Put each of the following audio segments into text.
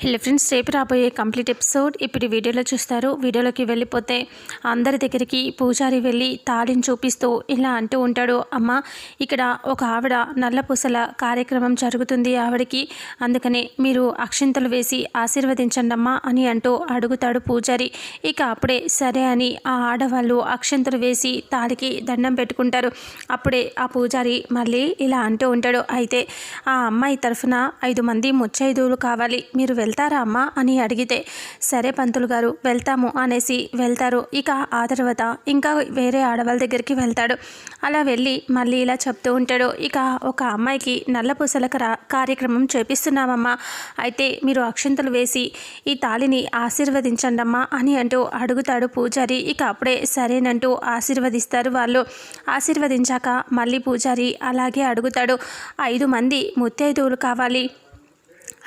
Hello friends రేపు రాబోయే complete episode ఇప్పుడు వీడియోలో చూస్తారు. వీడియోలోకి వెళ్ళిపోతే అందరి దగ్గరికి పూజారి వెళ్ళి తాళిని చూపిస్తూ ఇలా అంటూ ఉంటాడు అమ్మ ఇక్కడ ఒక ఆవిడ నల్లపూసల కార్యక్రమం జరుగుతుంది ఆవిడకి. అందుకనే మీరు అక్షింతలు వేసి ఆశీర్వదించండి అమ్మా అని అంటూ అడుగుతాడు పూజారి. ఇక అప్పుడే సరే అని ఆ ఆడవాళ్ళు అక్షింతలు వేసి తాళికి దండం పెట్టుకుంటారు. అప్పుడే ఆ పూజారి మళ్ళీ ఇలా అంటూ ఉంటాడు అయితే ఆ అమ్మాయి తరఫున ఐదు మంది ముచ్చైదువులు కావాలి. మీరు వెళ్తారా అమ్మా అని అడిగితే సరే పంతులు గారు వెళ్తాము అనేసి వెళ్తారు. ఇక ఆ తర్వాత ఇంకా వేరే ఆడవాళ్ళ దగ్గరికి వెళ్తాడు. అలా వెళ్ళి మళ్ళీ ఇలా చెప్తూ ఉంటాడు. ఇక ఒక అమ్మాయికి నల్లపూసల కార్యక్రమం చేపిస్తున్నామమ్మా. అయితే మీరు అక్షంతలు వేసి ఈ తాళిని ఆశీర్వదించండి అమ్మా అని అంటూ అడుగుతాడు పూజారి. ఇక అప్పుడే సరేనంటూ ఆశీర్వదిస్తారు వాళ్ళు. ఆశీర్వదించాక మళ్ళీ పూజారి అలాగే అడుగుతాడు. ఐదు మంది ముత్తైదువులు కావాలి.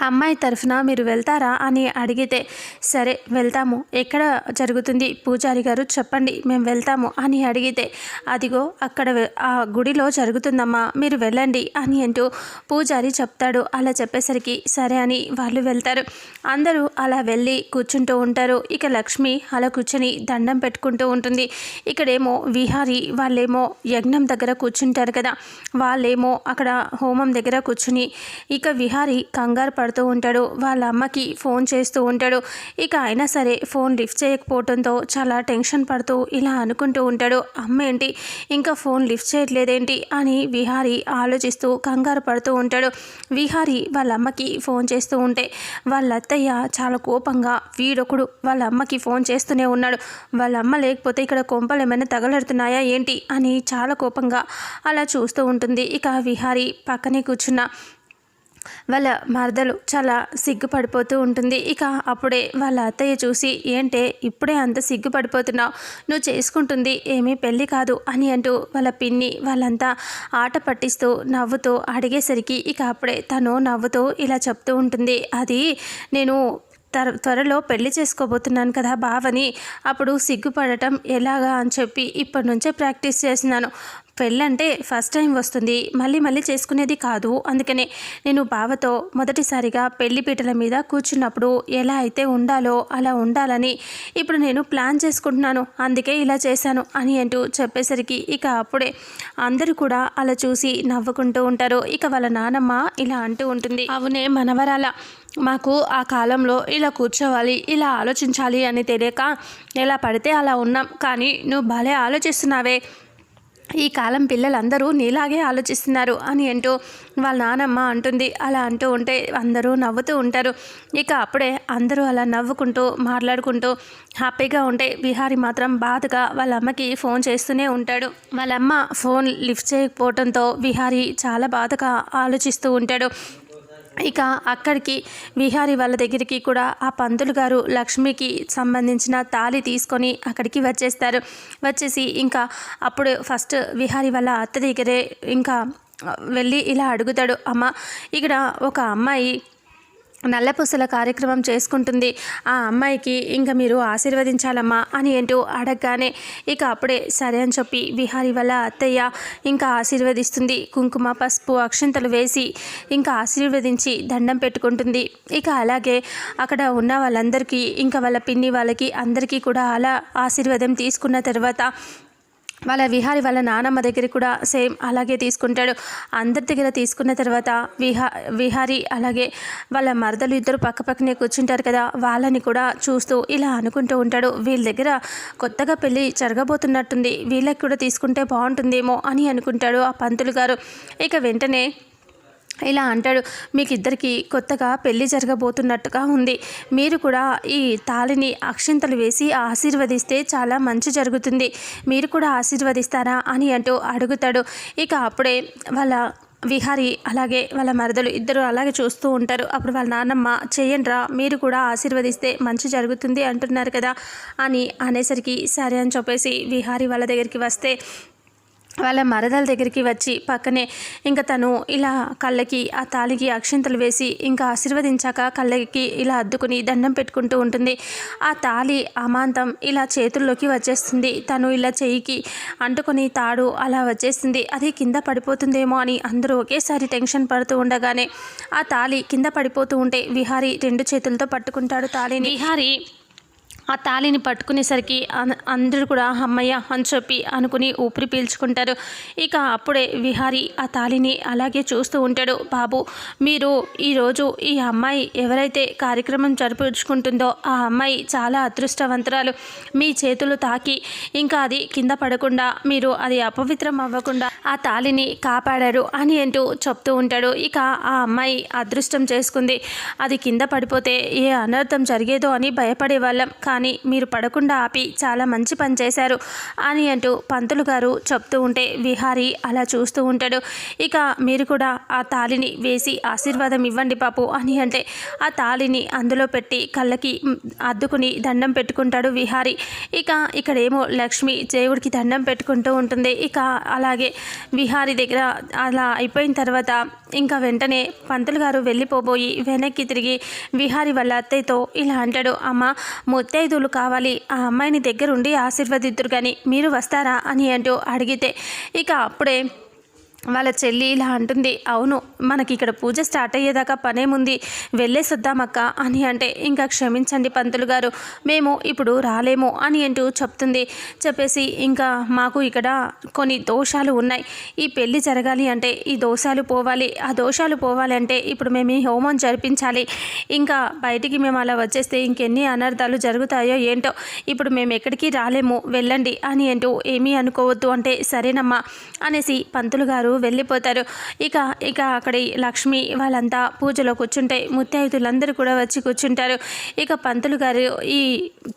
అమ్మాయి తరఫున మీరు వెళ్తారా అని అడిగితే సరే వెళ్తాము. ఎక్కడ జరుగుతుంది? పూజారి గారు చెప్పండి మేము వెళ్తాము అని అడిగితే అదిగో అక్కడ ఆ గుడిలో జరుగుతుందమ్మా మీరు వెళ్ళండి అని అంటూ పూజారి చెప్తాడు. అలా చెప్పేసరికి సరే అని వాళ్ళు వెళ్తారు. అందరూ అలా వెళ్ళి కూర్చుంటూ ఉంటారు. ఇక లక్ష్మి అలా కూర్చొని దండం పెట్టుకుంటూ ఉంటుంది. ఇక్కడేమో విహారి వాళ్ళేమో యజ్ఞం దగ్గర కూర్చుంటారు కదా. వాళ్ళేమో అక్కడ హోమం దగ్గర కూర్చుని ఇక విహారి కంగారు పడుతూ ఉంటాడు. వాళ్ళ అమ్మకి ఫోన్ చేస్తూ ఉంటాడు. ఇక అయినా సరే ఫోన్ లిఫ్ట్ చేయకపోవడంతో చాలా టెన్షన్ పడుతూ ఇలా అనుకుంటూ ఉంటాడు. అమ్మ ఏంటి? ఇంకా ఫోన్ లిఫ్ట్ చేయట్లేదేంటి? అని విహారి ఆలోచిస్తూ కంగారు పడుతూ ఉంటాడు. విహారి వాళ్ళ అమ్మకి ఫోన్ చేస్తూ ఉంటే వాళ్ళ అత్తయ్య చాలా కోపంగా వీడొకడు వాళ్ళ అమ్మకి ఫోన్ చేస్తూనే ఉన్నాడు. వాళ్ళ అమ్మ లేకపోతే ఇక్కడ కొంపలు ఏమైనా తగలడుతున్నాయా ఏంటి? అని చాలా కోపంగా అలా చూస్తూ ఉంటుంది. ఇక విహారి పక్కనే కూర్చున్న వాళ్ళ మరదలు చాలా సిగ్గుపడిపోతూ ఉంటుంది. ఇక అప్పుడే వాళ్ళ అత్తయ్య చూసి ఏంటే ఇప్పుడే అంత సిగ్గుపడిపోతున్నావు? నువ్వు చేసుకుంటుంది ఏమీ పెళ్ళి కాదు అని అంటూ వాళ్ళ పిన్ని వాళ్ళంతా ఆట పట్టిస్తూ నవ్వుతూ అడిగేసరికి ఇక అప్పుడే తను నవ్వుతూ ఇలా చెప్తూ ఉంటుంది. అది నేను త్వర త్వరలో పెళ్ళి చేసుకోబోతున్నాను కదా బావని అప్పుడు సిగ్గుపడటం ఎలాగా అని చెప్పి ఇప్పటి నుంచే ప్రాక్టీస్ చేస్తున్నాను. పెళ్ళంటే ఫస్ట్ టైం వస్తుంది. మళ్ళీ మళ్ళీ చేసుకునేది కాదు. అందుకనే నేను బావతో మొదటిసారిగా పెళ్ళి పీటల మీద కూర్చున్నప్పుడు ఎలా అయితే ఉండాలో అలా ఉండాలని ఇప్పుడు నేను ప్లాన్ చేసుకుంటున్నాను. అందుకే ఇలా చేశాను అని అంటూ చెప్పేసరికి ఇక అప్పుడే అందరూ కూడా అలా చూసి నవ్వుకుంటూ ఉంటారు. ఇక వాళ్ళ నానమ్మ ఇలా అంటూ ఉంటుంది. అవునే మనవరాల మాకు ఆ కాలంలో ఇలా కూర్చోవాలి ఇలా ఆలోచించాలి అని తెలియక ఎలా పడితే అలా ఉన్నాం. కానీ నువ్వు భలే ఆలోచిస్తున్నావే. ఈ కాలం పిల్లలందరూ నీలాగే ఆలోచిస్తున్నారు అని అంటూ వాళ్ళ నానమ్మ అంటుంది. అలా అంటూ ఉంటే అందరూ నవ్వుతూ ఉంటారు. ఇక అప్పుడే అందరూ అలా నవ్వుకుంటూ మాట్లాడుకుంటూ హ్యాపీగా ఉంటే విహారి మాత్రం బాధగా వాళ్ళ అమ్మకి ఫోన్ చేస్తూనే ఉంటాడు. వాళ్ళ అమ్మ ఫోన్ లిఫ్ట్ చేయకపోవడంతో విహారి చాలా బాధగా ఆలోచిస్తూ ఉంటాడు. ఇక అక్కడికి విహారి వాళ్ళ దగ్గరికి కూడా ఆ పంతులు గారు లక్ష్మికి సంబంధించిన తాళి తీసుకొని అక్కడికి వచ్చేస్తారు. వచ్చేసి ఇంకా అప్పుడు ఫస్ట్ విహారి వాళ్ళ అత్త దగ్గరే ఇంకా వెళ్ళి ఇలా అడుగుతాడు అమ్మ ఇక్కడ ఒక అమ్మాయి నల్లపూసల కార్యక్రమం చేసుకుంటుంది. ఆ అమ్మాయికి ఇంకా మీరు ఆశీర్వదించాలమ్మా అని ఏంటో అడగగానే ఇక అప్పుడే సరే అని చెప్పి విహారి వాళ్ళ అత్తయ్య ఇంకా ఆశీర్వదిస్తుంది. కుంకుమ పసుపు అక్షంతలు వేసి ఇంకా ఆశీర్వదించి దండం పెట్టుకుంటుంది. ఇక అలాగే అక్కడ ఉన్న వాళ్ళందరికీ ఇంకా వాళ్ళ పిన్ని వాళ్ళకి అందరికీ కూడా అలా ఆశీర్వాదం తీసుకున్న తర్వాత వాళ్ళ విహారి వాళ్ళ నానమ్మ దగ్గర కూడా సేమ్ అలాగే తీసుకుంటాడు. అందరి దగ్గర తీసుకున్న తర్వాత విహా విహారి అలాగే వాళ్ళ మరదలు ఇద్దరు పక్క పక్కనే కూర్చుంటారు కదా వాళ్ళని కూడా చూస్తూ ఇలా అనుకుంటూ ఉంటాడు. వీళ్ళ దగ్గర కొత్తగా పెళ్ళి జరగబోతున్నట్టుంది. వీళ్ళకి కూడా తీసుకుంటే బాగుంటుందేమో అని అనుకుంటాడు ఆ పంతులు గారు. ఇక వెంటనే ఇలా అంటాడు మీకు ఇద్దరికి కొత్తగా పెళ్ళి జరగబోతున్నట్టుగా ఉంది. మీరు కూడా ఈ తాళిని అక్షింతలు వేసి ఆశీర్వదిస్తే చాలా మంచి జరుగుతుంది. మీరు కూడా ఆశీర్వదిస్తారా? అని అంటూ అడుగుతాడు. ఇక అప్పుడే వాళ్ళ విహారి అలాగే వాళ్ళ మరదలు ఇద్దరు అలాగే చూస్తూ ఉంటారు. అప్పుడు వాళ్ళ నాన్నమ్మ చేయండిరా మీరు కూడా ఆశీర్వదిస్తే మంచి జరుగుతుంది అంటున్నారు కదా అని అనేసరికి సరే అని చెప్పేసి విహారి వాళ్ళ దగ్గరికి వస్తే వాళ్ళ మరదల దగ్గరికి వచ్చి పక్కనే ఇంకా తను ఇలా కళ్ళకి ఆ తాలికి అక్షింతలు వేసి ఇంకా ఆశీర్వదించాక కళ్ళకి ఇలా అద్దుకుని దండం పెట్టుకుంటూ ఉంటుంది. ఆ తాలి అమాంతం ఇలా చేతుల్లోకి వచ్చేస్తుంది. తను ఇలా చెయ్యికి అంటుకొని తాడు అలా వచ్చేస్తుంది. అది కింద పడిపోతుందేమో అని అందరూ ఒకేసారి టెన్షన్ పడుతూ ఉండగానే ఆ తాలి కింద పడిపోతూ ఉంటే విహారీ రెండు చేతులతో పట్టుకుంటాడు తాళిని. విహారీ ఆ తాళిని పట్టుకునేసరికి అందరూ కూడా అమ్మయ్య అని చెప్పి అనుకుని ఊపిరి పీల్చుకుంటారు. ఇక అప్పుడే విహారి ఆ తాళిని అలాగే చూస్తూ ఉంటాడు. బాబు మీరు ఈరోజు ఈ అమ్మాయి ఎవరైతే కార్యక్రమం జరిపించుకుంటుందో ఆ అమ్మాయి చాలా అదృష్టవంతురాలు. మీ చేతులు తాకి ఇంకా అది కింద పడకుండా మీరు అది అపవిత్రం అవ్వకుండా ఆ తాళిని కాపాడారు అని అంటూ చెప్తూ ఉంటాడు. ఇక ఆ అమ్మాయి అదృష్టం చేసుకుంది. అది కింద పడిపోతే ఏ అనర్థం జరిగేదో అని భయపడే వాళ్ళం కానీ మీరు పడకుండా ఆపి చాలా మంచి పని చేశారు అని అంటూ పంతులు గారు చెప్తూ ఉంటే విహారీ అలా చూస్తూ ఉంటాడు. ఇక మీరు కూడా ఆ తాళిని వేసి ఆశీర్వాదం ఇవ్వండి పాపు అని అంటే ఆ తాళిని అందులో పెట్టి కళ్ళకి అద్దుకుని దండం పెట్టుకుంటాడు విహారీ. ఇక ఇక్కడేమో లక్ష్మి దేవుడికి దండం పెట్టుకుంటూ ఉంటుంది. ఇక అలాగే విహారీ దగ్గర అలా అయిపోయిన తర్వాత ఇంకా వెంటనే పంతులు గారు వెళ్ళిపోబోయి వెనక్కి తిరిగి విహారి వాళ్ళ అత్తయ్యతో ఇలా అంటాడు అమ్మ ముత్తైదువులు కావాలి. ఆ అమ్మాయిని దగ్గరుండి ఆశీర్వదిద్దురు కానీ మీరు వస్తారా అని అంటూ అడిగితే ఇక అప్పుడే వాళ్ళ చెల్లి ఇలా అంటుంది అవును మనకి ఇక్కడ పూజ స్టార్ట్ అయ్యేదాకా పనేముంది వెళ్ళేసొద్దామక్క అని అంటే ఇంకా క్షమించండి పంతులు గారు మేము ఇప్పుడు రాలేము అని అంటూ చెప్తుంది. చెప్పేసి ఇంకా మాకు ఇక్కడ కొన్ని దోషాలు ఉన్నాయి. ఈ పెళ్ళి జరగాలి అంటే ఈ దోషాలు పోవాలి. ఆ దోషాలు పోవాలి అంటే ఇప్పుడు మేము ఈ హోమం జరిపించాలి. ఇంకా బయటికి మేము అలా వచ్చేస్తే ఇంకెన్ని అనర్థాలు జరుగుతాయో ఏంటో. ఇప్పుడు మేము ఎక్కడికి రాలేము వెళ్ళండి అని అంటూ ఏమీ అనుకోవద్దు అంటే సరేనమ్మా అనేసి పంతులు గారు వెళ్ళిపోతారు. ఇక ఇక అక్కడి లక్ష్మి వాళ్ళంతా పూజలో కూర్చుంటే ముత్తైదులందరూ కూడా వచ్చి కూర్చుంటారు. ఇక పంతులు గారు ఈ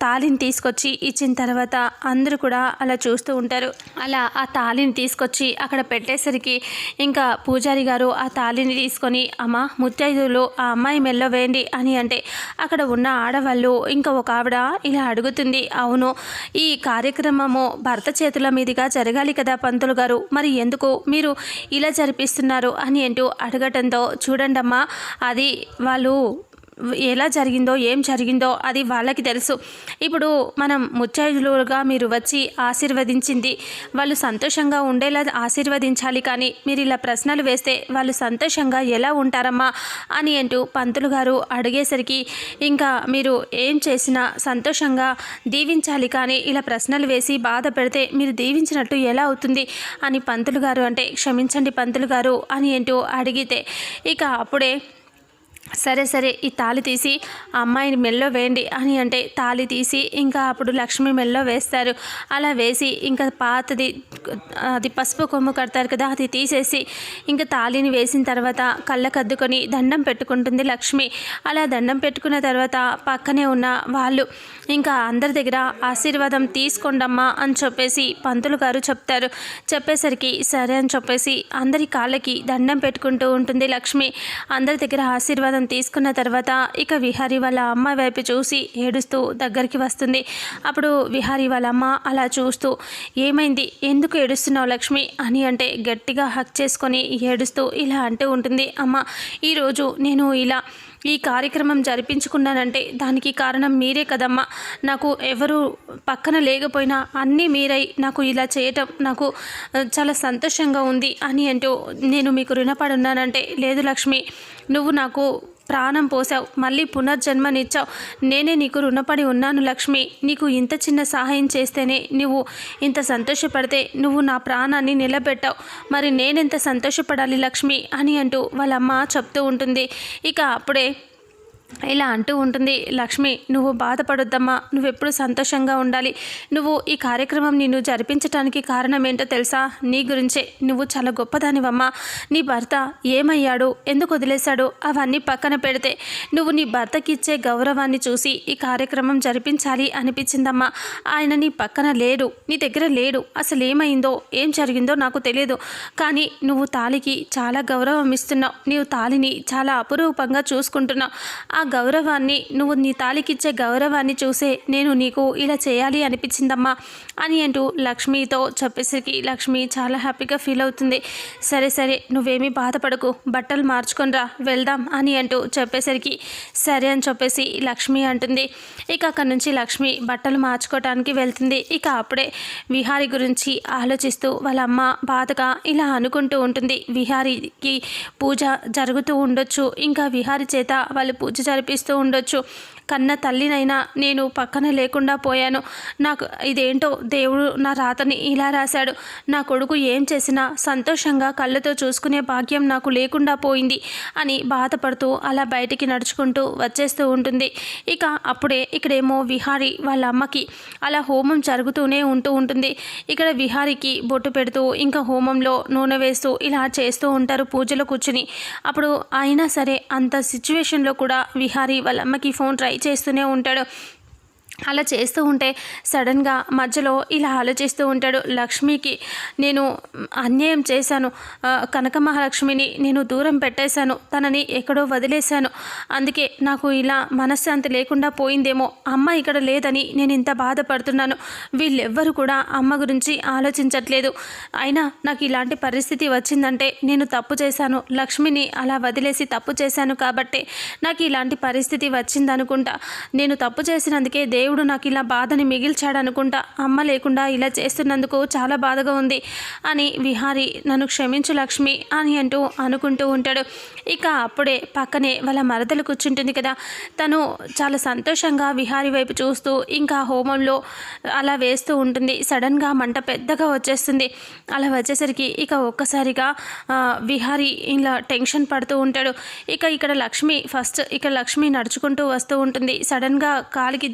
తాళిని తీసుకొచ్చి ఇచ్చిన తర్వాత అందరూ కూడా అలా చూస్తూ ఉంటారు. అలా ఆ తాళిని తీసుకొచ్చి అక్కడ పెట్టేసరికి ఇంకా పూజారి గారు ఆ తాళిని తీసుకొని అమ్మ ముత్యాయుధులు ఆ అమ్మాయి మెల్లో వేయండి అని అంటే అక్కడ ఉన్న ఆడవాళ్ళు ఇంకా ఒక ఆవిడ ఇలా అడుగుతుంది అవును ఈ కార్యక్రమము భర్త చేతుల మీదుగా జరగాలి కదా పంతులు గారు. మరి ఎందుకు? మీరు ఇలా జరిపిస్తున్నారు అని అంటూ అడగటంతో చూడండమ్మా అది వాళ్ళు ఎలా జరిగిందో ఏం జరిగిందో అది వాళ్ళకి తెలుసు. ఇప్పుడు మనం ముత్యాజులుగా మీరు వచ్చి ఆశీర్వదించింది వాళ్ళు సంతోషంగా ఉండేలా ఆశీర్వదించాలి కానీ మీరు ఇలా ప్రశ్నలు వేస్తే వాళ్ళు సంతోషంగా ఎలా ఉంటారమ్మా అని అంటూ పంతులు గారు అడిగేసరికి ఇంకా మీరు ఏం చేసినా సంతోషంగా దీవించాలి కానీ ఇలా ప్రశ్నలు వేసి బాధ పెడితే మీరు దీవించినట్టు ఎలా అవుతుంది? అని పంతులు గారు అంటే క్షమించండి పంతులు గారు అని అంటూ అడిగితే ఇక అప్పుడే సరే సరే ఈ తాళి తీసి ఆ అమ్మాయిని మెల్లో వేయండి అని అంటే తాళి తీసి ఇంకా అప్పుడు లక్ష్మి మెల్లో వేస్తారు. అలా వేసి ఇంకా పాతది అది పసుపు కొమ్ము కడతారు కదా అది తీసేసి ఇంకా తాళిని వేసిన తర్వాత కళ్ళకద్దుకొని దండం పెట్టుకుంటుంది లక్ష్మి. అలా దండం పెట్టుకున్న తర్వాత పక్కనే ఉన్న వాళ్ళు ఇంకా అందరి దగ్గర ఆశీర్వాదం తీసుకోండమ్మా అని చెప్పేసి పంతులు గారు చెప్తారు. చెప్పేసరికి సరే అని చెప్పేసి అందరి కాళ్ళకి దండం పెట్టుకుంటూ ఉంటుంది లక్ష్మి. అందరి దగ్గర ఆశీర్వాదం తీసుకున్న తర్వాత ఇక విహారీ వాళ్ళ అమ్మ వైపు చూసి ఏడుస్తూ దగ్గరికి వస్తుంది. అప్పుడు విహారీ వాళ్ళ అమ్మ అలా చూస్తూ ఏమైంది? ఎందుకు ఏడుస్తున్నావు లక్ష్మి? అని అంటే గట్టిగా హక్ చేసుకొని ఏడుస్తూ ఇలా అంటూ ఉంటుంది. అమ్మ ఈరోజు నేను ఇలా ఈ కార్యక్రమం జరిపించుకున్నానంటే దానికి కారణం మీరే కదమ్మా. నాకు ఎవరు పక్కన లేకపోయినా అన్నీ మీరై నాకు ఇలా చేయటం నాకు చాలా సంతోషంగా ఉంది అని అంటూ నేను మీకు రుణపడున్నానంటే లేదు లక్ష్మి నువ్వు నాకు ప్రాణం పోసావు మళ్ళీ పునర్జన్మనిచ్చావు నేనే నీకు రుణపడి ఉన్నాను లక్ష్మి. నీకు ఇంత చిన్న సహాయం చేస్తేనే నువ్వు ఇంత సంతోషపడితే నువ్వు నా ప్రాణాన్ని నిలబెట్టావు. మరి నేనెంత సంతోషపడాలి లక్ష్మి అని అంటూ వాళ్ళమ్మ చెప్తూ ఉంటుంది. ఇక అప్పుడే ఇలా అంటూ ఉంటుంది లక్ష్మి నువ్వు బాధపడొద్దమ్మా. నువ్వెప్పుడు సంతోషంగా ఉండాలి. నువ్వు ఈ కార్యక్రమం నిన్ను జరిపించడానికి కారణం ఏంటో తెలుసా? నీ గురించే. నువ్వు చాలా గొప్పదానివమ్మా. నీ భర్త ఏమయ్యాడు? ఎందుకు వదిలేశాడు? అవన్నీ పక్కన పెడితే నువ్వు నీ భర్తకి ఇచ్చే గౌరవాన్ని చూసి ఈ కార్యక్రమం జరిపించాలి అనిపించిందమ్మా. ఆయన నీ పక్కన లేడు నీ దగ్గర లేడు. అసలు ఏమైందో ఏం జరిగిందో నాకు తెలియదు కానీ నువ్వు తాళికి చాలా గౌరవం ఇస్తున్నావు. నీవు తాళిని చాలా అపురూపంగా చూసుకుంటున్నావు. ఆ గౌరవాన్ని నువ్వు నీ తాలికిచ్చే గౌరవాన్ని చూసే నేను నీకు ఇలా చేయాలి అనిపించిందమ్మా అని అంటూ లక్ష్మితో చెప్పేసరికి లక్ష్మి చాలా హ్యాపీగా ఫీల్ అవుతుంది. సరే సరే నువ్వేమీ బాధపడకు బట్టలు మార్చుకొనిరా వెళ్దాం అని అంటూ చెప్పేసరికి సరే అని చెప్పేసి లక్ష్మి అంటుంది. ఇక అక్కడి నుంచి లక్ష్మి బట్టలు మార్చుకోవటానికి వెళ్తుంది. ఇక అప్పుడే విహారి గురించి ఆలోచిస్తూ వాళ్ళ అమ్మ బాధగా ఇలా అనుకుంటూ ఉంటుంది. విహారికి పూజ జరుగుతూ ఉండొచ్చు. ఇంకా విహారి చేత వాళ్ళు పూజ జరిపిస్తూ ఉండొచ్చు. కన్న తల్లినైనా నేను పక్కన లేకుండా పోయాను. నాకు ఇదేంటో దేవుడు నా రాతని ఇలా రాశాడు. నా కొడుకు ఏం చేసినా సంతోషంగా కళ్ళతో చూసుకునే భాగ్యం నాకు లేకుండా పోయింది అని బాధపడుతూ అలా బయటికి నడుచుకుంటూ వచ్చేస్తూ ఉంటుంది. ఇక అప్పుడే ఇక్కడేమో విహారి వాళ్ళ అమ్మకి అలా హోమం జరుగుతూనే ఉంటూ ఉంటుంది. ఇక్కడ విహారికి బొట్టు పెడుతూ ఇంకా హోమంలో నూనె వేస్తూ ఇలా చేస్తూ ఉంటారు పూజలో కూర్చుని. అప్పుడు అయినా సరే అంత సిచ్యువేషన్లో కూడా విహారి వాళ్ళ అమ్మకి ఫోన్ ట్రై చేస్తూనే ఉంటాడు. అలా చేస్తూ ఉంటే సడన్గా మధ్యలో ఇలా ఆలోచిస్తూ ఉంటాడు లక్ష్మికి నేను అన్యాయం చేశాను. కనక మహాలక్ష్మిని నేను దూరం పెట్టేశాను. తనని ఎక్కడో వదిలేశాను. అందుకే నాకు ఇలా మనశ్శాంతి లేకుండా పోయిందేమో. అమ్మ ఇక్కడ లేదని నేను ఇంత బాధపడుతున్నాను. వీళ్ళెవ్వరూ కూడా అమ్మ గురించి ఆలోచించట్లేదు. అయినా నాకు ఇలాంటి పరిస్థితి వచ్చిందంటే నేను తప్పు చేశాను. లక్ష్మిని అలా వదిలేసి తప్పు చేశాను కాబట్టే నాకు ఇలాంటి పరిస్థితి వచ్చిందనుకుంటా. నేను తప్పు చేసినందుకే దేవుడు దేవుడు నాకు ఇలా బాధని మిగిల్చాడు అనుకుంటా అమ్మ లేకుండా ఇలా చేస్తున్నందుకు చాలా బాధగా ఉంది అని విహారి నన్ను క్షమించు లక్ష్మి అని అంటూ అనుకుంటూ ఉంటాడు. ఇక అప్పుడే పక్కనే వాళ్ళ మరదలు కూర్చుంటుంది కదా. తను చాలా సంతోషంగా విహారి వైపు చూస్తూ ఇంకా హోమంలో అలా వేస్తూ ఉంటుంది. సడన్గా మంట పెద్దగా వచ్చేస్తుంది. అలా వచ్చేసరికి ఇక ఒక్కసారిగా విహారి ఇలా టెన్షన్ పడుతూ ఉంటాడు. ఇక ఇక్కడ లక్ష్మి ఫస్ట్ ఇక లక్ష్మి నడుచుకుంటూ వస్తూ ఉంటుంది. సడన్గా కాలికి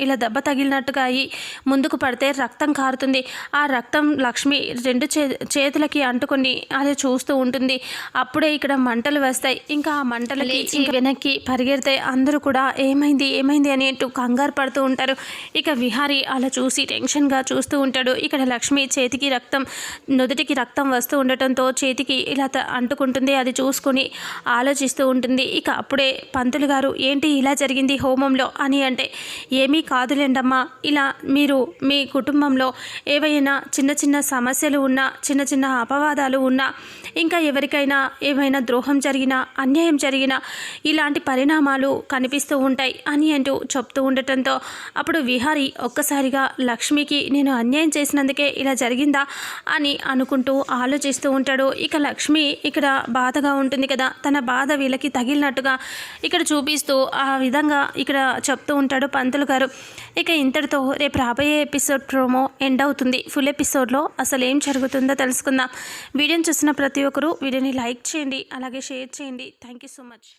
ఇలా దెబ్బ తగిలినట్టుగా అయ్యి ముందుకు పడితే రక్తం కారుతుంది. ఆ రక్తం లక్ష్మి రెండు చే చేతులకి అంటుకొని అది చూస్తూ ఉంటుంది. అప్పుడే ఇక్కడ మంటలు వస్తాయి. ఇంకా ఆ మంటలకి ఇంకా వెనక్కి పరిగెడితే అందరూ కూడా ఏమైంది ఏమైంది అని అంటూ కంగారు పడుతూ ఉంటారు. ఇక విహారి అలా చూసి టెన్షన్గా చూస్తూ ఉంటాడు. ఇక్కడ లక్ష్మి చేతికి రక్తం నుదుటికి రక్తం వస్తూ ఉండటంతో చేతికి ఇలా అంటుకుంటుంది. అది చూసుకొని ఆలోచిస్తూ ఉంటుంది. ఇక అప్పుడే పంతులు గారు ఏంటి ఇలా జరిగింది హోమంలో? అని అంటే ఏమీ కాదులేండమ్మా. ఇలా మీరు మీ కుటుంబంలో ఏవైనా చిన్న చిన్న సమస్యలు ఉన్నా చిన్న చిన్న అపవాదాలు ఉన్నా ఇంకా ఎవరికైనా ఏమైనా ద్రోహం జరిగినా అన్యాయం జరిగినా ఇలాంటి పరిణామాలు కనిపిస్తూ ఉంటాయి అని అంటూ చెప్తూ ఉండటంతో అప్పుడు విహారి ఒక్కసారిగా లక్ష్మికి నేను అన్యాయం చేసినందుకే ఇలా జరిగిందా? అని అనుకుంటూ ఆలోచిస్తూ ఉంటాడు. ఇక లక్ష్మి ఇక్కడ బాధగా ఉంటుంది కదా. తన బాధ వీళ్ళకి తగిలినట్టుగా ఇక్కడ చూపిస్తూ ఆ విధంగా ఇక్కడ చెప్తూ ఉంటాడు పంతులు గారు ఇక ఇంతటితో రేపు రాబోయే ఎపిసోడ్ ప్రోమో ఎండ్ అవుతుంది. ఫుల్ ఎపిసోడ్లో అసలు ఏం జరుగుతుందో తెలుసుకుందాం. వీడియోని చూసిన ప్రతి ఒక్కరూ వీడియోని లైక్ చేయండి అలాగే షేర్ చేయండి. Thank you so much